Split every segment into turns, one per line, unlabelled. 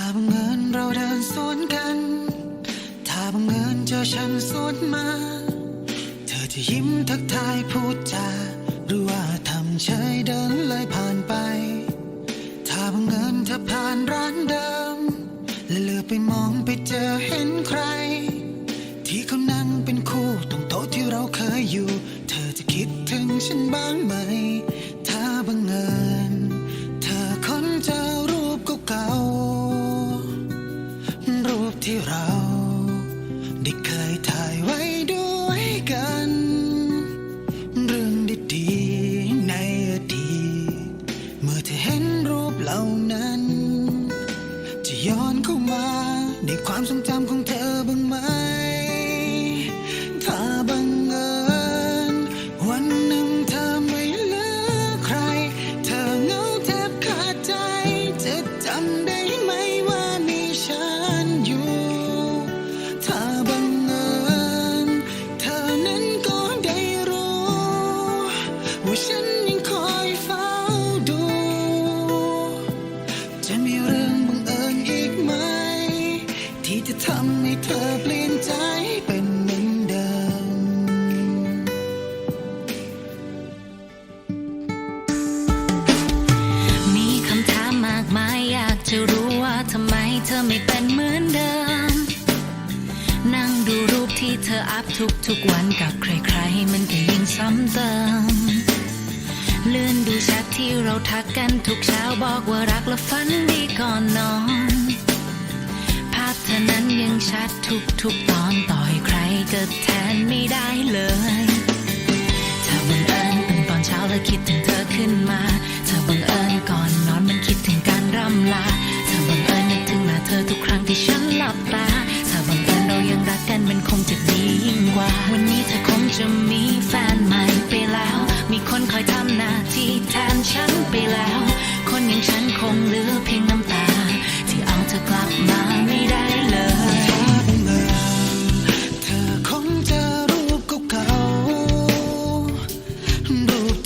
ถ้าบังเอิญเราเดินสวนกัน ถ้าบังเอิญเจอฉันสวนมา เธอจะยิ้มทักทายพูดจา หรือว่าทำเฉยเดินเลยผ่านไป ถ้าบังเอิญเธอผ่านเรา bang ma ทำให้เธอเปลี่ยนใจเป็นเหมือนเดิม
มีคำถามมากมายอยากจะรู้ว่าทำไมเธอไม่เป็นเหมือนเดิม นั่งดูรูปที่เธออัพทุกทุกวันกับใครๆ มันก็ยิ่งซ้ำเติม เลื่อนดูแชทที่เราทักกันทุกเช้าบอกว่ารักและฝันดีก่อนนอน ทุกตอนต่อยใครก็แทนไม่ได้เลย ถ้าบังเอิญเป็นตอนเช้าแล้วคิดถึงเธอขึ้นมาถ้าบังเอิญก่อนนอนมันคิดถึงการร่ำลาถ้าบังเอิญนึกถึงมาเธอทุกครั้งที่ฉันหลับตา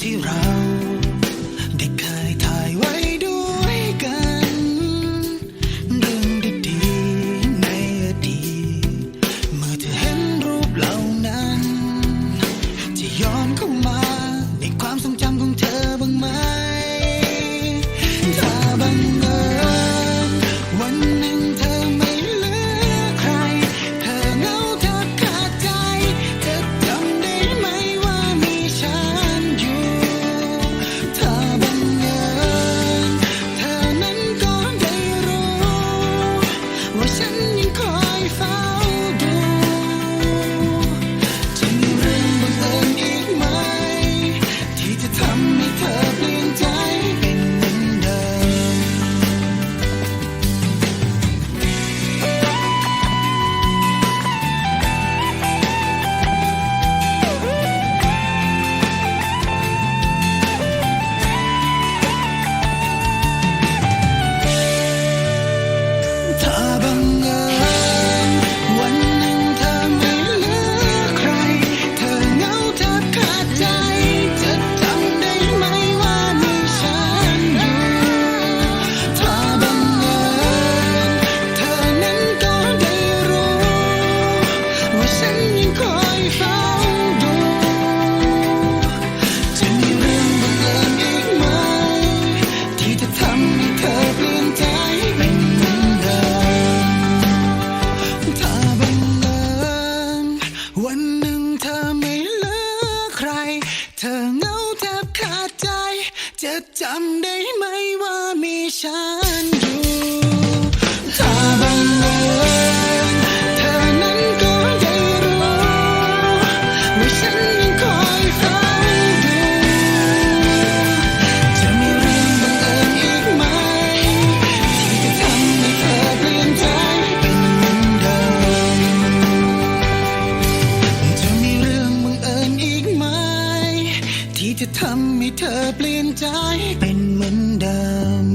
around. ธอเงา
แทบขาดใจ จะจำได้ไหมว่ามีฉัน จะทำให้เธอเปลี่ยนใจเป็นเหมือนเดิม